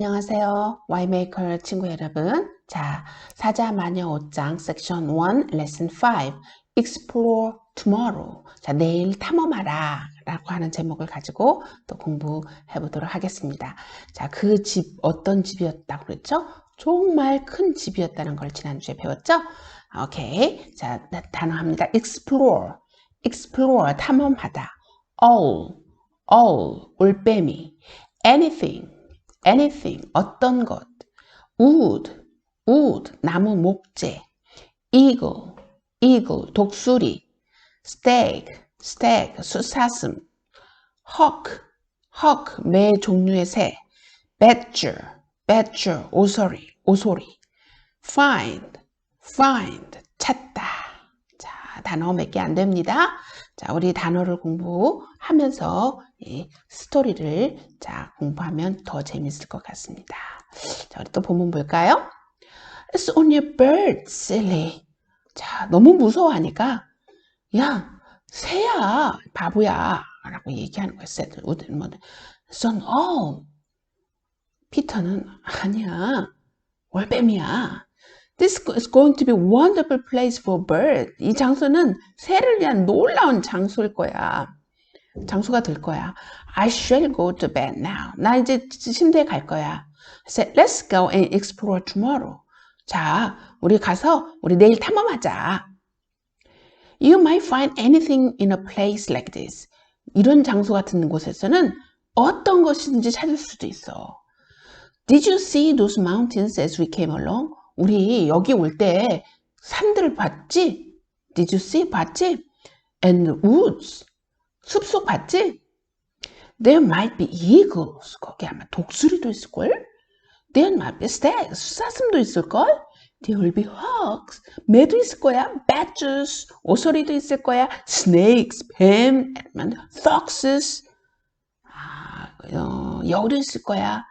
안녕하세요. 와이메이커 친구 여러분. 자, 사자마녀 옷장 섹션 1 레슨 5 Explore Tomorrow. 자, 내일 탐험하라 라고 하는 제목을 가지고 또 공부해 보도록 하겠습니다. 자, 그 집 어떤 집이었다고 그랬죠? 정말 큰 집이었다는 걸 지난주에 배웠죠? 오케이. 자, 단어 합니다. Explore. Explore 탐험하다. All. All 올빼미. Anything. Anything, 어떤 것, wood, wood, 나무 목재, eagle, eagle, 독수리, stag, stag, 수사슴, hawk, hawk, 매 종류의 새, badger, badger, 오소리, 오소리, find, find, 찾다. 자, 단어 몇 개 안 됩니다. 자, 우리 단어를 공부하면서 이 스토리를 자, 공부하면 더 재밌을 것 같습니다. 자, 우리 또 본문 볼까요? It's only a bird, silly. 자, 너무 무서워하니까 야, 새야, 바보야 라고 얘기하는 뭐, son, oh. 피터는 아니야, 월뱀이야. This is going to be a wonderful place for bird. 이 장소는 새를 위한 놀라운 장소일 거야. 장소가 될 거야. I shall go to bed now. 나 이제 침대에 갈 거야. I said, let's go and explore tomorrow. 자, 우리 가서 우리 내일 탐험하자. You might find anything in a place like this. 이런 장소 같은 곳에서는 어떤 것이든지 찾을 수도 있어. Did you see those mountains as we came along? 우리 여기 올 때 산들을 봤지? Did you see? 봤지? And woods. 숲속 봤지? There might be eagles. 거기 아마 독수리도 있을걸? There might be stags. 수사슴도 있을걸? There will be hawks. 매도 있을 거야. badgers. 오소리도 있을 거야. snakes. 뱀. foxes. 아, 어, 여우도 있을 거야.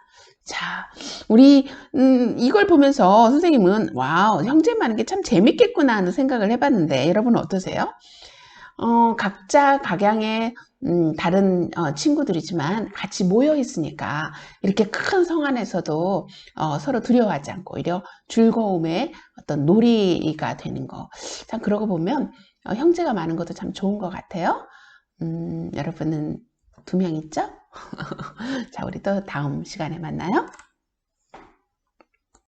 자, 우리 음, 이걸 보면서 선생님은 와우 형제 많은 게 참 재밌겠구나 하는 생각을 해봤는데 여러분 어떠세요? 어, 각자 각양의 음, 다른 어, 친구들이지만 같이 모여 있으니까 이렇게 큰 성 안에서도 어, 서로 두려워하지 않고 오히려 즐거움의 어떤 놀이가 되는 거. 참 그러고 보면 어, 형제가 많은 것도 참 좋은 것 같아요. 음, 여러분은 두 명 있죠? 자, 우리 또 다음 시간에 만나요.